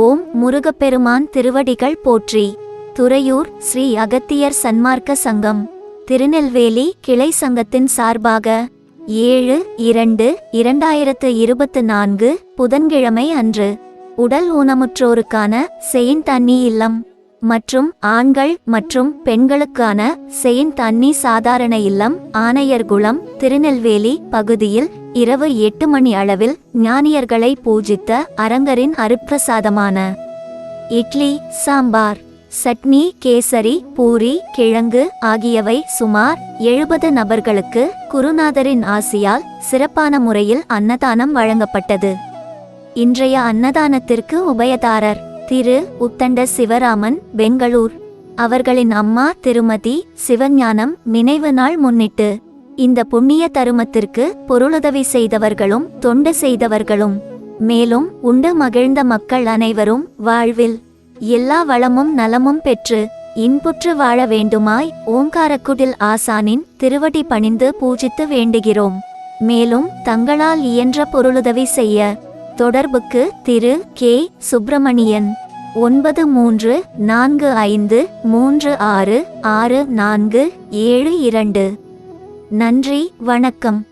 ஓம் முருகப்பெருமான் திருவடிகள் போற்றி. துறையூர் ஸ்ரீ அகத்தியர் சன்மார்க்க சங்கம். திருநெல்வேலி கிளை சங்கத்தின் சார்பாக ஏழு இரண்டு இரண்டாயிரத்து இருபத்து நான்கு புதன்கிழமை அன்று. உடல் ஊனமுற்றோருக்கான செயின்ட் தண்ணி இல்லம். மற்றும் ஆண்கள் மற்றும் பெண்களுக்கான செயின்ட் அன்னி சாதாரண இல்லம் ஆணையர்குளம் திருநெல்வேலி பகுதியில் இரவு எட்டு மணி அளவில் ஞானியர்களை பூஜித்த அரங்கரின் அருப்பிரசாதமான இட்லி சாம்பார் சட்னி கேசரி பூரி கிழங்கு ஆகியவை சுமார் எழுபது நபர்களுக்கு குருநாதரின் ஆசியால் சிறப்பான முறையில் அன்னதானம் வழங்கப்பட்டது. இன்றைய அன்னதானத்திற்கு உபயதாரர் திரு உத்தண்ட சிவராமன் பெங்களூர். அவர்களின் அம்மா திருமதி சிவஞானம் நினைவு நாள் முன்னிட்டு இந்த புண்ணிய தருமத்திற்கு பொருளுதவி செய்தவர்களும் தொண்டு செய்தவர்களும் மேலும் உண்டு மகிழ்ந்த மக்கள் அனைவரும் வாழ்வில் எல்லா வளமும் நலமும் பெற்று இன்புற்று வாழ வேண்டுமாய் ஓங்காரக்குடில் ஆசானின் திருவடி பணிந்து பூஜித்து வேண்டுகிறோம். மேலும் தங்களால் இயன்ற பொருளுதவி செய்ய தொடர்புக்கு திரு கே. சுப்பிரமணியன். ஒன்பது மூன்று நான்கு ஐந்து மூன்று ஆறு ஆறு நான்கு ஏழு இரண்டு. நன்றி வணக்கம்.